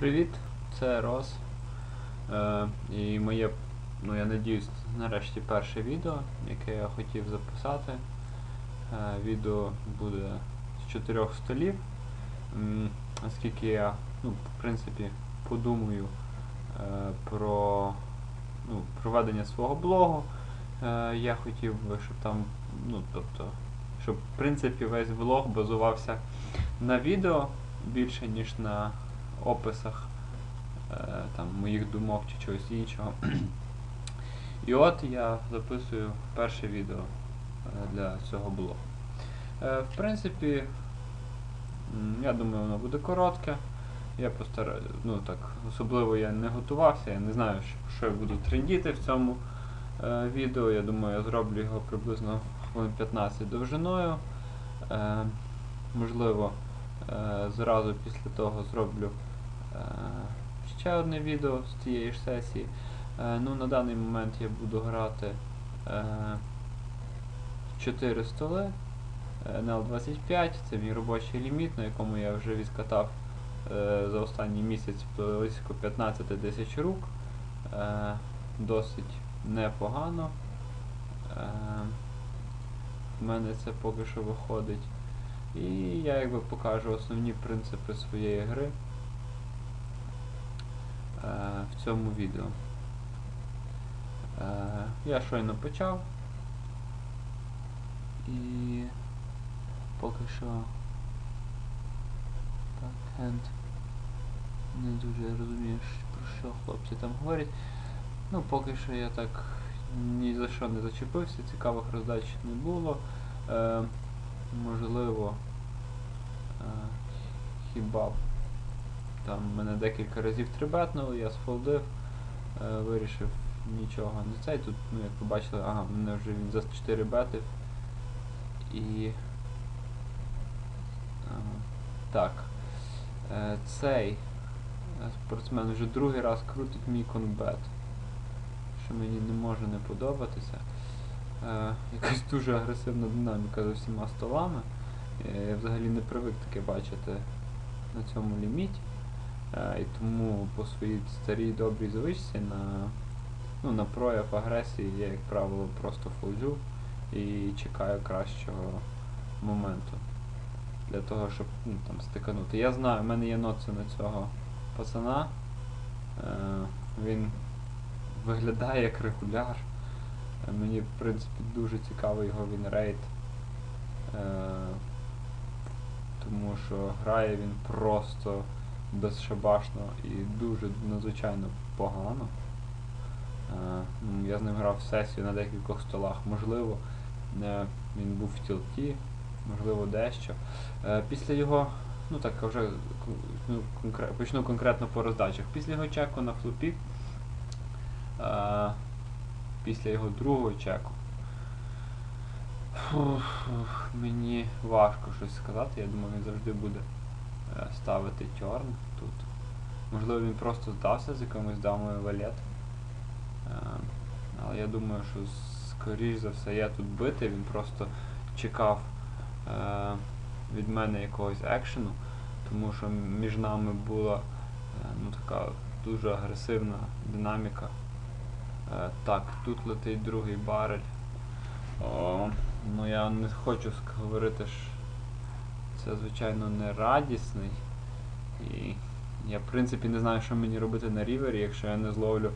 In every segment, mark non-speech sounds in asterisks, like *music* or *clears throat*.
Привіт, це Рос. Е, і моє, ну я надіюсь, нарешті перше відео, яке я хотів записати. Е, відео буде з чотирьох столів. Оскільки я, ну, в принципі, подумаю е, про ну, проведення свого блогу, е, я хотів би, щоб там, ну, тобто, щоб в принципі весь влог базувався на відео більше, ніж на описах е, там, моїх думок чи чогось іншого. *clears throat* І от я записую перше відео е, для цього блогу. Е, в принципі, я думаю, воно буде коротке. Я постараюсь, ну так, особливо я не готувався, я не знаю, що, я буду трендіти в цьому е, відео. Я думаю, я зроблю його приблизно хвилин 15 довжиною. Е, можливо, е, зразу після того зроблю ще одне відео з тієї ж сесії. Е, ну, на даний момент я буду грати е, 4 столи. е, NL25, це мій робочий ліміт, на якому я вже відкатав е, за останній місяць близько 15 тисяч рук. Е, досить непогано. Е, в мене це поки що виходить. І я якби покажу основні принципи своєї гри е, в цьому відео. Е, я щойно почав. І поки що так, хенд не дуже розумію, про що хлопці там говорять. Ну, поки що я так ні за що не зачепився, цікавих роздач не було. Е, можливо, е, хіба там мене декілька разів трибетнули, я сфолдив, е, вирішив нічого не цей. Тут, ну як ви бачили, ага, мене вже він за 4 бетив. І. Ага, так. Е, цей е, спортсмен вже другий раз крутить мій конбет. Що мені не може не подобатися. Е, якась дуже агресивна динаміка за всіма столами. Е, Я взагалі не привик таке бачити на цьому ліміті. Е, і тому по своїй старій добрій звичці на, ну, на прояв агресії я, як правило, просто фолджу і чекаю кращого моменту для того, щоб ну, там стиканути. Я знаю, в мене є ноци на цього пацана. Е, він виглядає як регуляр. Е, Мені, в принципі, дуже цікавий його вінрейт. Е, тому що грає він просто безшабашно і дуже надзвичайно погано. Е, Я з ним грав сесію на декількох столах. Можливо, е, він був в тілті, можливо, дещо. Е, Після його, ну так вже ну, почну конкретно по роздачах. Після його чеку на флопі, після його другого чеку, фух, мені важко щось сказати. Я думаю, він завжди буде ставити тьорн тут. Можливо, він просто здався з якимось дамою валет. Е, але я думаю, що скоріш за все я тут битий, він просто чекав е, від мене якогось екшену, тому що між нами була е, ну, така дуже агресивна динаміка. Е, так, тут летить другий барель. О, ну я не хочу говорити, що це звичайно не радісний. І я в принципі не знаю, що мені робити на рівері, якщо я не зловлю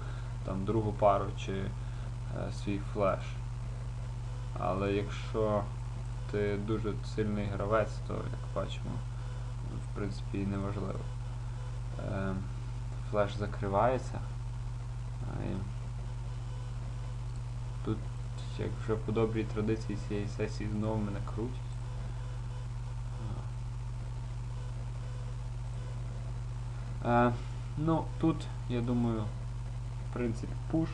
там другу пару чи е, свій флеш. Але якщо ти дуже сильний гравець, то як бачимо, в принципі і неважливо. Е, флеш закривається. І Тут, як вже по добрій традиції цієї сесії знову мене крутять. Е, ну, тут, я думаю, в принципі, пуш.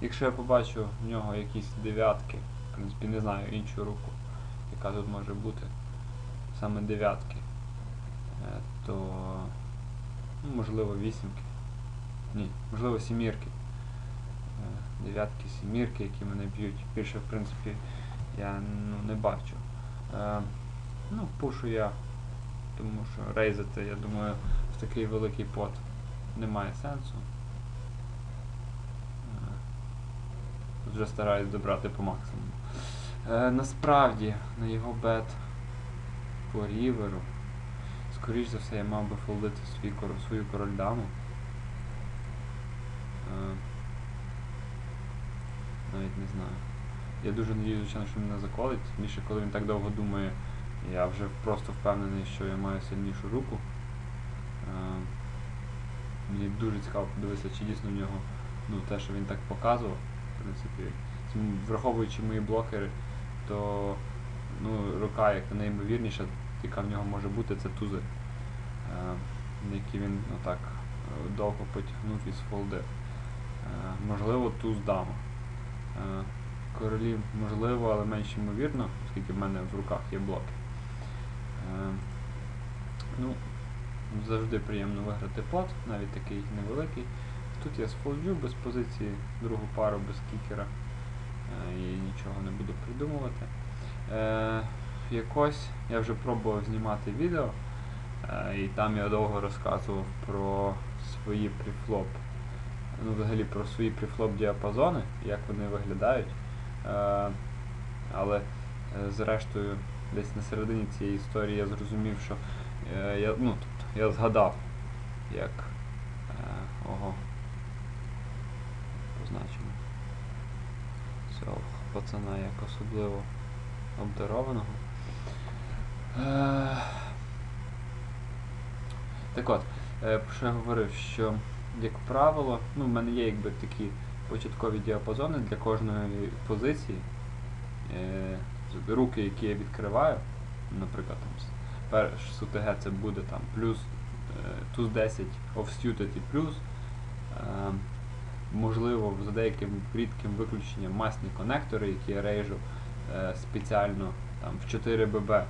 Якщо я побачу в нього якісь дев'ятки, в принципі, не знаю іншу руку, яка тут може бути, саме дев'ятки, е, то ну, можливо вісімки. Ні, можливо сімірки. Е, Дев'ятки, сімірки, які мене б'ють. Більше, в принципі, я ну, не бачу. Ну, пушу я, тому що рейзити, я думаю, такий великий пот немає сенсу. Е, вже стараюсь добрати по максимуму. Е, насправді, на його бет по ріверу, скоріш за все, я мав би фолдити свій, свою король даму. Е, навіть не знаю. Я дуже надіюсь, звичайно, що мене заколить. Більше коли він так довго думає, я вже просто впевнений, що я маю сильнішу руку. Е, Мені дуже цікаво подивитися, чи дійсно в нього ну, те, що він так показував, в принципі, враховуючи мої блокери, то ну, рука як найімовірніша, яка в нього може бути, це тузи, е, які він ну, так е, довго потягнув із фолди. Е, можливо, туз дама. Королів можливо, але менш ймовірно, оскільки в мене в руках є блоки. Ну, завжди приємно виграти пот, навіть такий невеликий. Тут я сфолджу без позиції другу пару без кікера. Е, і нічого не буду придумувати. Е, якось я вже пробував знімати відео, е, і там я довго розказував про свої префлоп. Ну, взагалі про свої префлоп діапазони, як вони виглядають. Е, але е, зрештою, десь на середині цієї історії я зрозумів, що е, я, ну, я згадав, як е, ого, позначимо цього пацана як особливо обдарованого. Е, так от, е, про що я говорив, що, як правило, ну, в мене є якби такі початкові діапазони для кожної позиції. Руки, які я відкриваю, наприклад, там, перш з це буде там плюс е, туз 10 offsuited і плюс. Е, можливо, за деяким рідким виключенням масні конектори, які я рейжу е, спеціально там, в 4 ББ,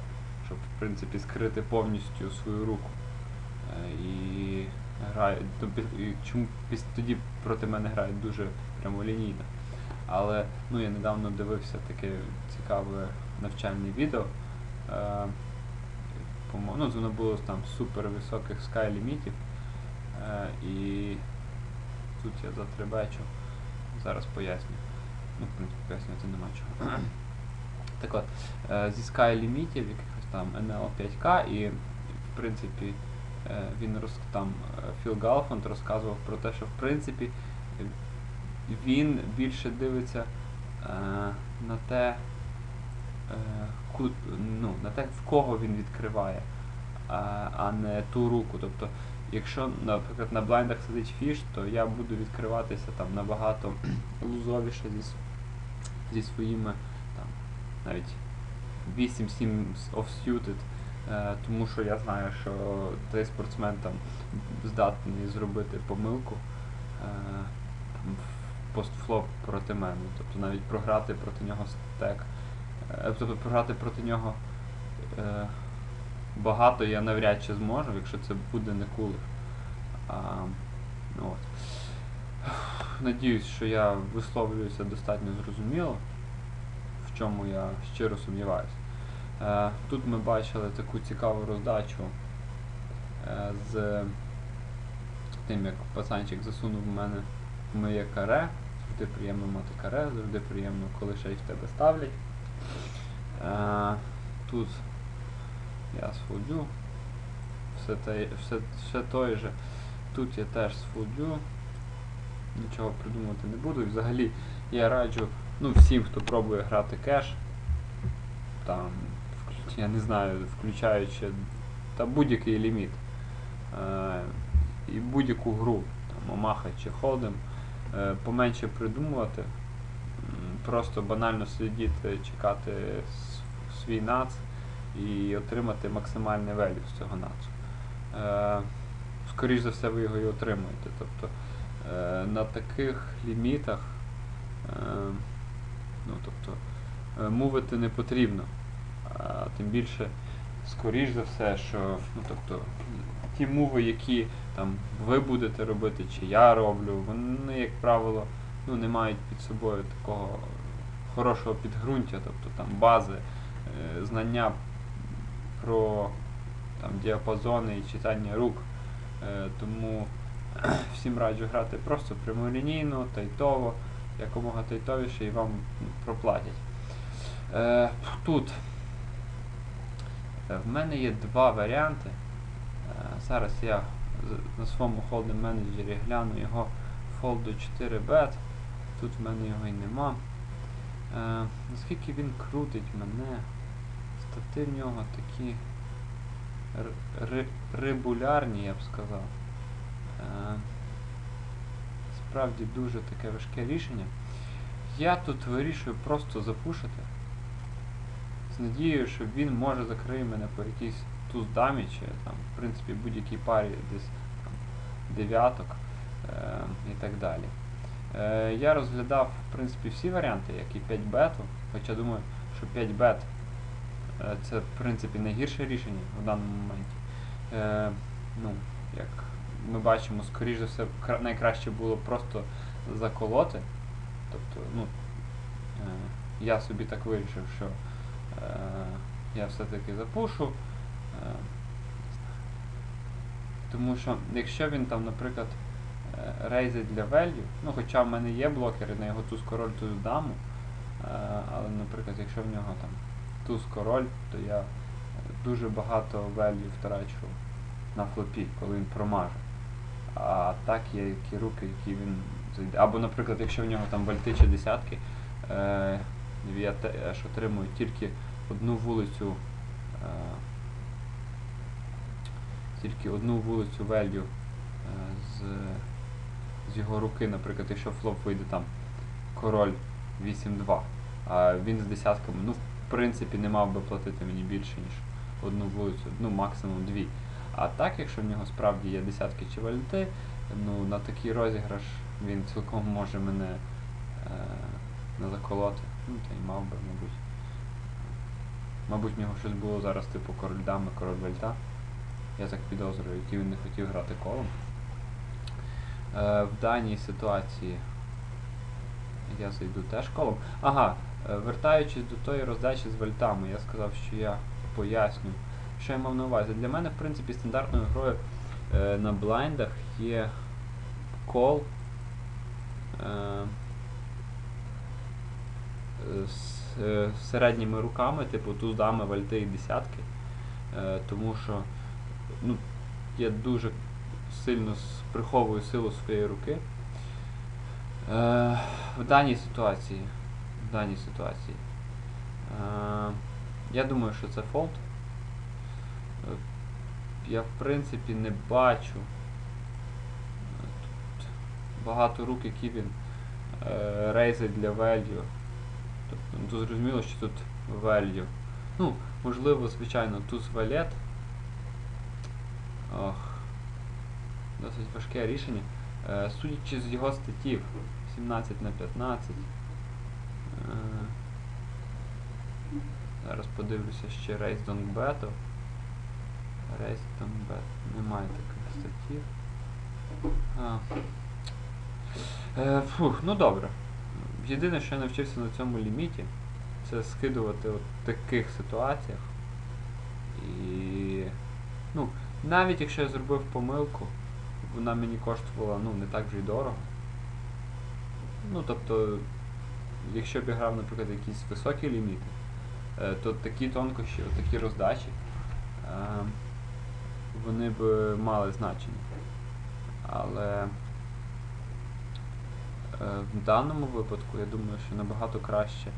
щоб в принципі скрити повністю свою руку. І граю, і чому тоді проти мене грають дуже прямолінійно. Але ну, я недавно дивився таке цікаве навчальне відео. По-мо- ну, воно було там супер високих скай лімітів. Е, і тут я затребечу. Зараз поясню. Ну, в принципі, пояснювати нема чого. *clears throat* так от, е, зі Sky лімітів, якихось там NL 5K, і в принципі е, він роз, там е, Філ Галфанд розказував про те, що в принципі він більше дивиться е, на те, ну, на те, в кого він відкриває, а, не ту руку. Тобто, якщо, наприклад, на блайндах сидить фіш, то я буду відкриватися там набагато лузовіше зі, зі своїми там, навіть 8-7 offsuited, е, тому що я знаю, що той спортсмен там здатний зробити помилку е, там, постфлоп проти мене. Тобто навіть програти проти нього стек. Е, Тобто програти проти нього е, багато я навряд чи зможу, якщо це буде не кулер. А, ну, от. Надіюсь, що я висловлююся достатньо зрозуміло, в чому я щиро сумніваюся. Е, тут ми бачили таку цікаву роздачу е, з тим, як пацанчик засунув в мене в моє каре. Завжди приємно мати каре, завжди приємно, коли ще й в тебе ставлять. Тут я сфолджу. Все, все, все той же. Тут я теж сфолджу. Нічого придумувати не буду. Взагалі я раджу ну, всім, хто пробує грати кеш, там, я не знаю, включаючи та будь-який ліміт. Е, і будь-яку гру, там, Омаха чи Холдем, е, поменше придумувати, просто банально сидіти, чекати свій нац і отримати максимальний велю з цього нацу. Е, скоріш за все, ви його і отримуєте. Тобто е, на таких лімітах е, ну, тобто, е, мувити не потрібно. А, тим більше, скоріш за все, що ну, тобто, ті муви, які там, ви будете робити, чи я роблю, вони, як правило, ну, не мають під собою такого хорошого підґрунтя, тобто там бази, е, знання про там, діапазони і читання рук. Е, тому *clears throat* всім раджу грати просто прямолінійно, тайтово, якомога тайтовіше і вам ну, проплатять. Е, тут в мене є два варіанти. Зараз я на своєму холдинг менеджері гляну його фолду 4bet. Тут в мене його і нема. Е, наскільки він крутить мене, стати в нього такі регулярні, я б сказав. Е, справді дуже таке важке рішення. Я тут вирішую просто запушити. З надією, що він може закриє мене по якійсь туз дамі, чи там, в принципі, будь-якій парі десь там, дев'яток е, і так далі. Е, я розглядав, в принципі, всі варіанти, як і 5 бету, хоча думаю, що 5 бет е, це, в принципі, найгірше рішення в даному моменті. Е, ну, як ми бачимо, скоріш за все, найкраще було просто заколоти. Тобто, ну, я собі так вирішив, що я все-таки запушу. Тому що якщо він там, наприклад, е, рейзить для value, ну хоча в мене є блокери на його туз король, туз даму, але, наприклад, якщо в нього там туз король, то я дуже багато value втрачу на флопі, коли він промаже. А так є які руки, які він зайде. Або, наприклад, якщо в нього там вальти чи десятки, е, я теж отримую тільки одну вулицю. Е, тільки одну вулицю е, з, з його руки, наприклад, якщо флоп вийде там король 8-2, а він з десятками, ну, в принципі, не мав би платити мені більше, ніж одну вулицю, ну, максимум дві. А так, якщо в нього справді є десятки чи вальти, ну, на такий розіграш він цілком може мене е, не заколоти. Ну, та й мав би, мабуть. Мабуть, в нього щось було зараз, типу король дами, король вальта. Я так підозрюю, який він не хотів грати колом. Е, в даній ситуації я зайду теж колом. Ага, е, вертаючись до тої роздачі з вальтами, я сказав, що я поясню, що я мав на увазі. Для мене, в принципі, стандартною грою е, на блайндах є кол. З середніми руками, типу туздами, вальти і десятки. Тому що ну, я дуже сильно приховую силу своєї руки. Е, в даній ситуації. В даній ситуації. Е, я думаю, що це фолд. Е, Я в принципі не бачу е, тут багато рук, які він е, рейзить для value. Тобто, ну, тут зрозуміло, що тут value. Ну, можливо, звичайно, туз валет. Ох. Досить важке рішення. Е, судячи з його статтів 17 на 15. Е, зараз подивлюся ще Race Don't Battle. Race Don't Battle. Немає таких статтів. А. Е, фух, ну добре. Єдине, що я навчився на цьому ліміті, це скидувати от таких ситуаціях. І. Ну, навіть якщо я зробив помилку, вона мені коштувала ну, не так вже й дорого. Ну, тобто, якщо б я грав, наприклад, якісь високі ліміти, е, то такі тонкощі, такі роздачі, е, вони б мали значення. Але е, в даному випадку, я думаю, що набагато краще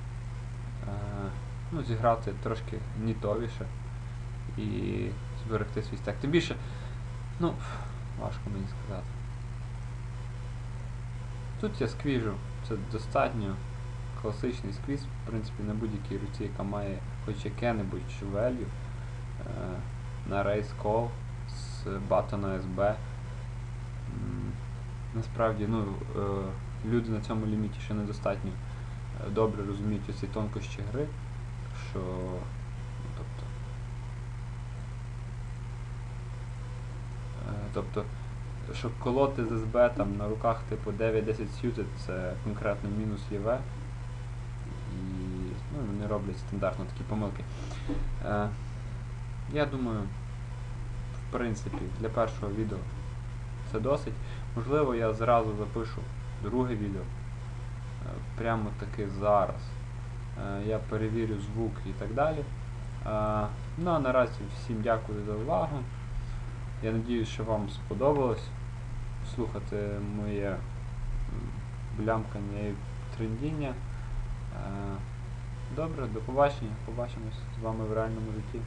ну, зіграти трошки нітовіше і зберегти свій стек. Тим більше, ну, важко мені сказати. Тут я сквіжу, це достатньо класичний сквіз, в принципі, на будь-якій руці, яка має хоч яке-небудь value, е, на Race Call з батона SB. Насправді, ну, е, люди на цьому ліміті ще недостатньо е, добре розуміють усі тонкощі гри, що ну, тобто, е, тобто, щоб колоти з СБ там на руках типу 9-10 suited, це конкретно мінус ліве. І ну, вони роблять стандартно такі помилки. Е, я думаю, в принципі, для першого відео це досить. Можливо, я зразу запишу друге відео. Е, Прямо таки зараз. Е, Я перевірю звук і так далі. Е, Ну а наразі всім дякую за увагу. Я надіюсь, що вам сподобалось слухати моє блямкання і трендіння. Е, Добре, до побачення. Побачимось з вами в реальному житті.